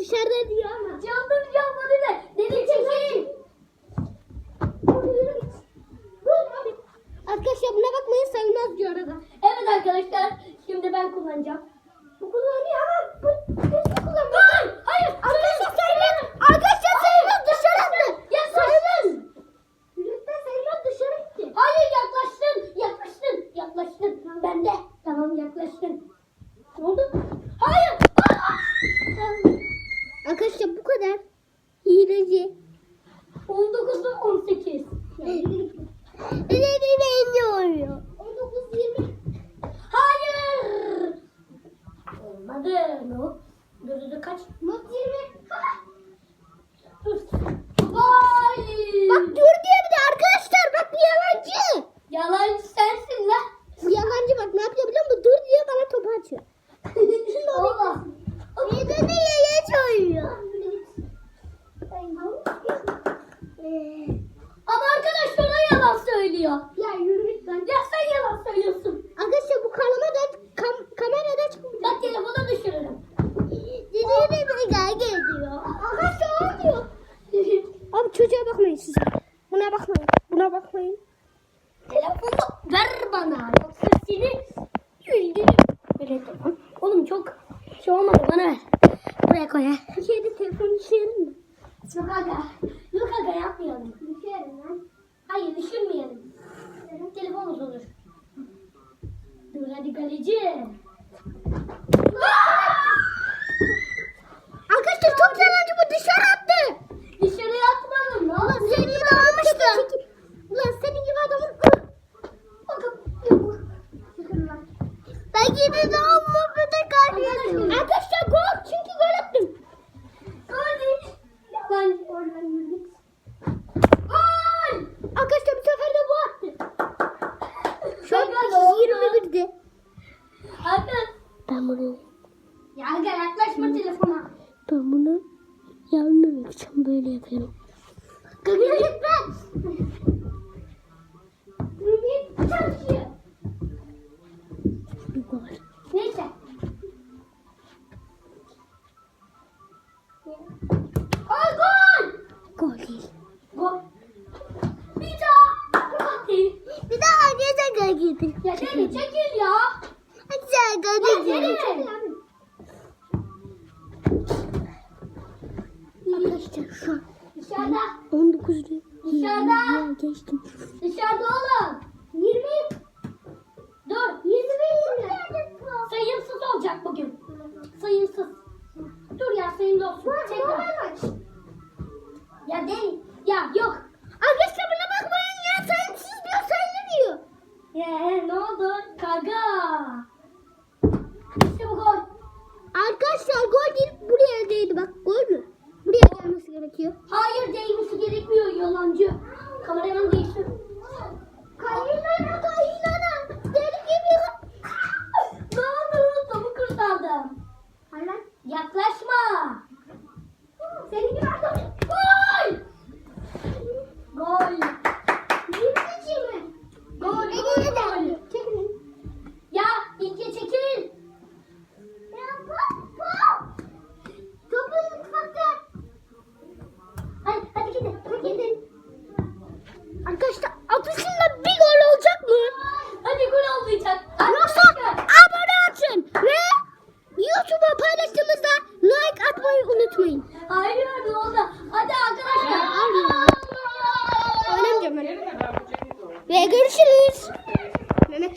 dışarıda diyor ama. Canlı canlı dedi. Dedi çekeyim. Arkadaşlar buna bakmayın sayılmaz diyor arada. Evet arkadaşlar şimdi ben kullanacağım. Bu kullanıyor ama bu kesin kullanmıyor. Hayır. Arkadaşlar sayılmaz. Arkadaşlar sayılmaz dışarı attı. Ya sayılmaz. Lütfen sayılmaz dışarı gitti. Hayır yaklaştın yaklaştın yaklaştın. Bende. Hileci. 19 ve 18. Ne ne oluyor? 19 20. Hayır. Olmadı. Dur dur dur kaç? Not 20. Ha! Dur. Vay. Bak dur diye bir de arkadaşlar bak bu yalancı. Yalancı sensin lan. Bu yalancı bak ne yapıyor biliyor musun? Dur diye bana topu atıyor. Oğlum. Bir de ne yaya oynuyor. Ama arkadaşlar o yalan söylüyor. Lan. Ya sen yalan söylüyorsun. Arkadaşlar bu kamerada kam, kamerada çıkmıyor. Bak telefona düşürürüm. Dediğine bir gel geliyor. Arkadaşlar olmuyor. Abi çocuğa bakmayın siz. Buna bakmayın. Buna bakmayın. Telefonu ver bana. Yoksa seni güldürürüm. Böyle tamam. Oğlum çok şey olmadı bana ver. Buraya koy ha. Bir şeyde telefonu düşürelim mi? Yok aga. Yok aga yapmayalım. Düşerim lan. Hayır düşürmeyelim. Telefonumuz olur. Dur hadi kaleci. Arkadaşlar çok yalancı bu dışarı attı. Dışarıya atmadım. Ulan senin gibi almıştı. Ulan senin gibi adamın... Ben yine de yapıyorum. Gagaya gitme. Ümit çalışıyor. Bir gol. Neyse. Ay gol. Gol değil. Gol. Bir daha. Hadi. Bir daha anneye gol girdi. Ya seni çekil ya. Sen gol Ya girdi. An Dışarıda. 19 diyor. Dışarıda. Geçtim. Dışarıda oğlum. 20. Dur. 20 20. Sayımsız olacak bugün. Sayımsız. Dur ya sayımda olsun. Tekrar. Ya değil. Ya yok. Arkadaşlar buna bakmayın ya. Sayımsız diyor sayılı diyor. Ya ne oldu? Kaga. İşte bu gol. Arkadaşlar gol değil buraya değdi bak gol gerekiyor. Hayır değmesi gerekmiyor yalancı. Kameraman değiştir. Kayınlara kayınlara. Deli gibi. ne oldu? Topu kurtardım. Hala. Yaklaşma. Senin gibi adam. Gol. Gol. Yirmici mi? Gol. Gol. Eline Gol. de. Çekilin. Ya İlke çekil. Ya pop pop. Topu mutfakta. Hadi hadi gidin. Gidin. Arkadaşlar atışında bir gol olacak mı? Hadi gol olmayacak. Yoksa Arkadaşlar. abone atın ve YouTube'a paylaştığımızda like atmayı unutmayın. Hayır ne oldu? Hadi arkadaşlar. Oynamayacağım ben. Ve görüşürüz.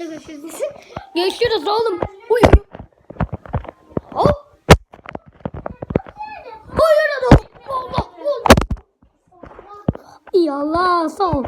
De görüşürüz. Görüşürüz oğlum. Uy. Hop. Hayır adam. Allah Allah. İyi Allah sağ ol.